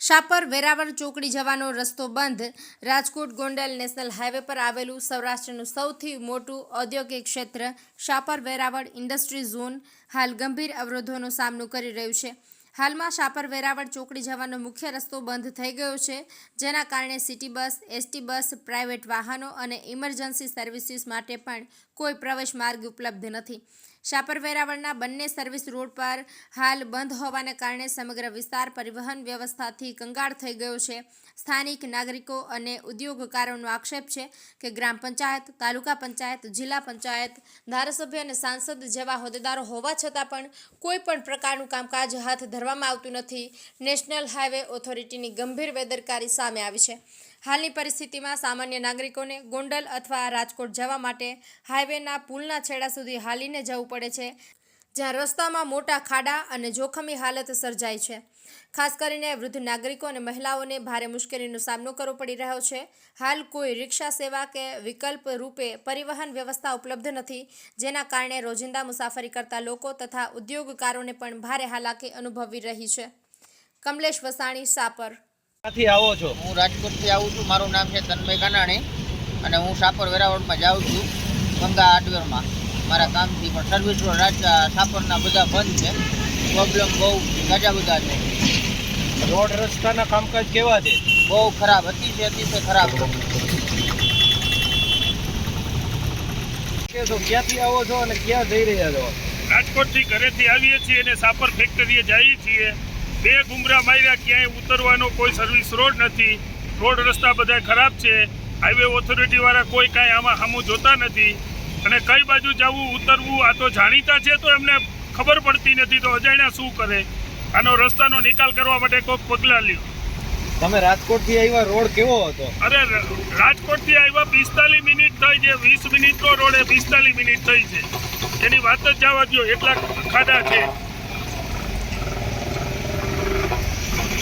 શાપર વેરાવળ ચોકડી જવાનો રસ્તો બંધ. રાજકોટ ગોંડલ નેશનલ હાઈવે પર આવેલું સૌરાષ્ટ્રનું સૌથી મોટું ઔદ્યોગિક ક્ષેત્ર શાપર વેરાવળ ઇન્ડસ્ટ્રી ઝોન હાલ ગંભીર અવરોધોનો સામનો કરી રહ્યું છે. હાલમાં શાપર વેરાવળ ચોકડી જવાનો મુખ્ય રસ્તો બંધ થઈ ગયો છે, જેના કારણે city bus, ST bus, private વાહનો અને ઇમરજન્સી સર્વિસીસ માટે પણ કોઈ પ્રવેશ માર્ગ ઉપલબ્ધ નથી. શાપર વેરાવળના બંને સર્વિસ રોડ પર હાલ બંધ હોવાને કારણે સમગ્ર વિસ્તાર પરિવહન વ્યવસ્થાથી કંગાળ થઈ ગયો છે. સ્થાનિક નાગરિકો અને ઉદ્યોગકારોનો આક્ષેપ છે કે ગ્રામ પંચાયત, તાલુકા પંચાયત, જિલ્લા પંચાયત, ધારાસભ્ય અને સાંસદ જેવા હોદ્દેદારો હોવા છતાં પણ કોઈ પણ પ્રકારનું કામકાજ હાથ ધરવામાં આવતું નથી. નેશનલ હાઈવે ઓથોરિટીની ગંભીર બેદરકારી સામે આવી છે. હાલની પરિસ્થિતિમાં સામાન્ય નાગરિકોને ગોંડલ અથવા રાજકોટ જવા માટે હાઈવેના પુલના છેડા સુધી હાલીને જવું પડે છે, જ્યાં રસ્તામાં મોટા ખાડા અને જોખમી હાલત સર્જાય છે. ખાસ કરીને વૃદ્ધ નાગરિકો અને મહિલાઓને ભારે મુશ્કેલીનો સામનો કરવો પડી રહ્યો છે. હાલ કોઈ રિક્ષા સેવા કે વિકલ્પ રૂપે પરિવહન વ્યવસ્થા ઉપલબ્ધ નથી, જેના કારણે રોજિંદા મુસાફરી કરતા લોકો તથા ઉદ્યોગકારોને પણ ભારે હાલાકી અનુભવી રહી છે. કમલેશ વસાણી, સાપર. ક્યાંથી આવો છો? હું રાજકોટથી આવું છું. મારું નામ છે તન્મય કાનાણી અને હું સાપર વેરાવળમાં જાઉં છું ગંગા હાર્ડવેરમાં મારા કામથી પણ સર્વિસ રોડ રાજ સાપરના બધા બંધ છે. પ્રોબ્લેમ બહુ ગાજા બધા છે. રોડ રસ્તાના કામકાજ કેવા છે? બહુ ખરાબ અતિશય અતિશય ખરાબ કે તો ક્યાંથી આવો છો અને ક્યાં જઈ રહ્યા છો? રાજકોટથી ઘરેથી આવીએ છીએ અને સાપર ફેક્ટરીએ જઈએ છીએ. બે ગુમરા માર્યા ક્યાંય ઉતરવાનો કોઈ સર્વિસ રોડ નથી. રોડ રસ્તા બધા ખરાબ છે. હાઈવે ઓથોરિટી વાળા કોઈ કાંઈ આમાં સામું જોતા નથી. અને કઈ બાજુ જવું ઉતરવું આ તો જાણીતા છે તો એમને ખબર પડતી નથી તો અજાણ્યા શું કરે? આનો રસ્તાનો નિકાલ કરવા માટે કોઈક પગલાં લ્યો. તમે રાજકોટથી આવ્યા રોડ કેવો હતો? અરે રાજકોટથી આવ્યા પિસ્તાલીસ મિનિટ થઈ છે વીસ મિનિટનો એ પિસ્તાલીસ મિનિટ થઈ છે. એની વાત જ જવા દો એટલા ખાડા છે.